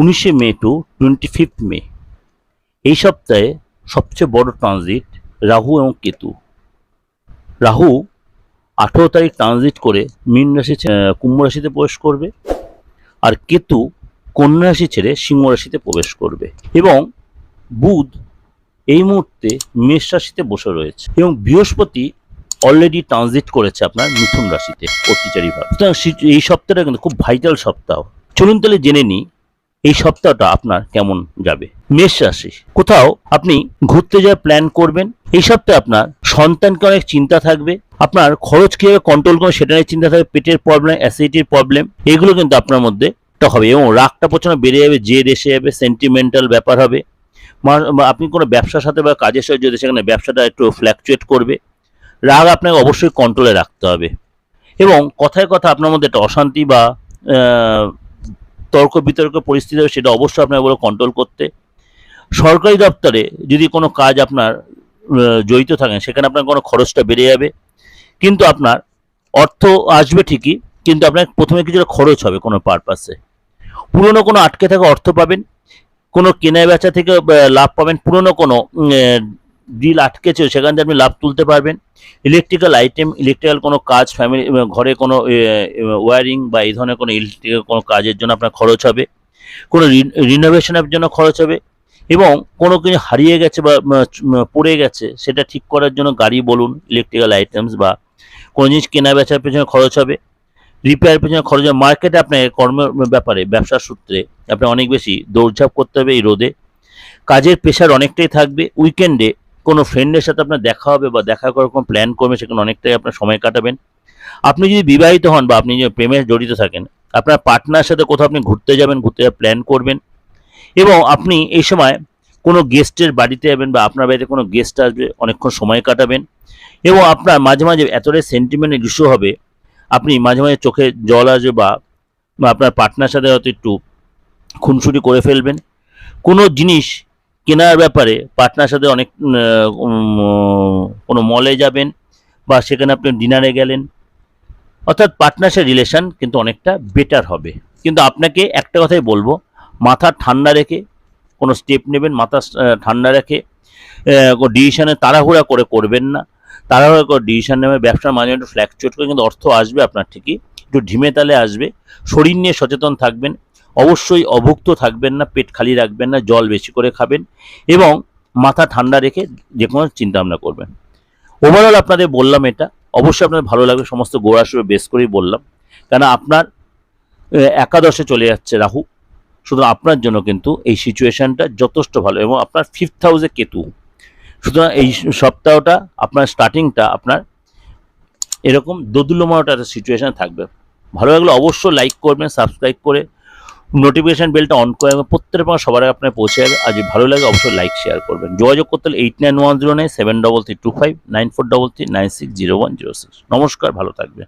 উনিশে May to twenty fifth May. এই সপ্তাহে সবচেয়ে বড় ট্রানজিট রাহু এবং কেতু। রাহু আঠেরো তারিখ ট্রানজিট করে মীন রাশি কুম্ভ রাশিতে প্রবেশ করবে আর কেতু কন্যা রাশি ছেড়ে সিংহ রাশিতে প্রবেশ করবে এবং বুধ এই মুহূর্তে মেষ রাশিতে বসে রয়েছে এবং বৃহস্পতি অলরেডি ট্রানজিট করেছে আপনার মিথুন রাশিতে অত্যাচারী ভাব। সুতরাং এই সপ্তাহটা কিন্তু খুব ভাইটাল সপ্তাহ। চলুন তাহলে জেনে নিই এই সপ্তাহটা আপনার কেমন যাবে? মেষ রাশি। কোথাও আপনি ঘুরতে যাওয়ার প্ল্যান করবেন, এই সপ্তাহে আপনার সন্তানকে অনেক চিন্তা থাকবে, আপনার খরচ কীভাবে কন্ট্রোল করবেন সেটা নিয়ে চিন্তা থাকবে, পেটের প্রবলেম অ্যাসিডিটির প্রবলেম এগুলো কিন্তু আপনার মধ্যে হবে এবং রাগটা প্রচণ্ড বেড়ে যাবে, জেদ এসে যাবে সেন্টিমেন্টাল ব্যাপার হবে। আপনি কোনো ব্যবসার সাথে বা কাজের সাথে যদি সেখানে ব্যবসাটা একটু ফ্ল্যাকচুয়েট করবে, রাগ আপনাকে অবশ্যই কন্ট্রোলে রাখতে হবে। এবং কথায় কথা আপনার মধ্যে একটা অশান্তি বা তর্ক বিতর্ক পরিস্থিতি হবে সেটা অবশ্যই আপনাকে বলে কন্ট্রোল করতে। সরকারি দপ্তরে যদি কোনো কাজ আপনার জড়িত থাকেন সেখানে আপনার কোনো খরচটা বেড়ে যাবে। কিন্তু আপনার অর্থ আসবে ঠিকই, কিন্তু আপনার প্রথমে কিছুটা খরচ হবে কোনো পারপাসে পুরনো কোনো আটকে থাকা অর্থ পাবেন, কোনো কেনা বেচা থেকে লাভ পাবেন, পুরনো কোনো ডিল আটকেছে, সেখান থেকে আপনি লাভ তুলতে পারবেন। ইলেকট্রিক্যাল আইটেম ইলেকট্রিক্যাল কোনো কাজ ফ্যামিলি ঘরে কোনো ওয়ারিং বা এই ধরনের কোনো ইলেকট্রিক্যাল কোনো কাজের জন্য আপনার খরচ হবে। কোনো রিনোভেশনের জন্য খরচ হবে। এবং কোনো কিছু হারিয়ে গেছে বা পড়ে গেছে, সেটা ঠিক করার জন্য গাড়ি বলুন ইলেকট্রিক্যাল আইটেমস বা কোনো জিনিস কেনা বেচার পেছনে খরচ হবে। রিপেয়ার পেছনে খরচ হবে। মার্কেটে আপনার কর্মের ব্যাপারে, ব্যবসার সূত্রে আপনার অনেক বেশি দৌড়ঝাঁপ করতে হবে এই রোদে। কাজের প্রেশার অনেকটাই থাকবে। উইকেন্ডে কোনো ফ্রেন্ডের সাথে আপনার দেখা হবে বা দেখা করার কোনো প্ল্যান করবেন সেখানে অনেকটাই আপনার সময় কাটাবেন। আপনি যদি বিবাহিত হন বা আপনি যদি প্রেমে জড়িত থাকেন, আপনার পার্টনার সাথে কোথাও আপনি ঘুরতে যাবেন, ঘুরতে যাওয়ার প্ল্যান করবেন এবং আপনি এই সময় কোনো গেস্টের বাড়িতে যাবেন বা আপনার বাড়িতে কোনো গেস্ট আসবে, অনেকক্ষণ সময় কাটাবেন এবং আপনার মাঝে মাঝে এতটাই সেন্টিমেন্টের ইস্যু হবে, আপনি মাঝে মাঝে চোখে জল আসবে বা বা আপনার পার্টনার সাথে হয়তো একটু খুনসুটি করে ফেলবেন। কোনো জিনিস কেনার ব্যাপারে পার্টনার সাথে অনেক কোনো মলে যাবেন বা সেখানে আপনি ডিনারে গেলেন। অর্থাৎ পার্টনারসের রিলেশন কিন্তু অনেকটা বেটার হবে। কিন্তু আপনাকে একটা কথাই বলব, মাথা ঠান্ডা রেখে, কোনো স্টেপ নেবেন, মাথা ঠান্ডা রেখে ডিসিশনে তাড়াহুড়া করে করবেন না। তাড়াহুড়া করে ডিসিশন নেবে, ব্যবসার মাঝে একটু ফ্ল্যাকচুয়েট করে, কিন্তু অর্থ আসবে আপনার ঠিকই। একটু ঢিমে তালে আসবে, শরীর নিয়ে সচেতন থাকবেন অবশ্যই অভুক্ত থাকবেন না, পেট খালি রাখবেন না, জল বেশি করে খাবেন এবং মাথা ঠান্ডা রেখে যে কোনো চিন্তা ভাবনা করবেন। ওভারঅল আপনাদের বললাম এটা। অবশ্যই আপনাদের ভালো লাগবে, সমস্ত গোড়াশুরে বেস করেই বললাম। কেন আপনার একাদশে চলে যাচ্ছে রাহু। সুতরাং আপনার জন্য কিন্তু এই সিচুয়েশনটা যথেষ্ট ভালো এবং আপনার ফিফথ হাউসে কেতু। সুতরাং এই সপ্তাহটা, আপনার স্টার্টিংটা আপনার এরকম দোদুল্যময় একটা সিচুয়েশন থাকবে। ভালো লাগলে অবশ্যই লাইক করবেন সাবস্ক্রাইব করে নোটিফিকেশন বেলটা অন করে রাখবেন। প্রত্যেকের পর সবার আগে আপনার পৌঁছে যাবে। আর যদি ভালো লাগে, অবশ্যই লাইক শেয়ার করবেন। যোগাযোগ করতে হলে eight nine one zero nine seven double three two five nine four double three nine six zero one zero six নমস্কার, ভালো থাকবেন।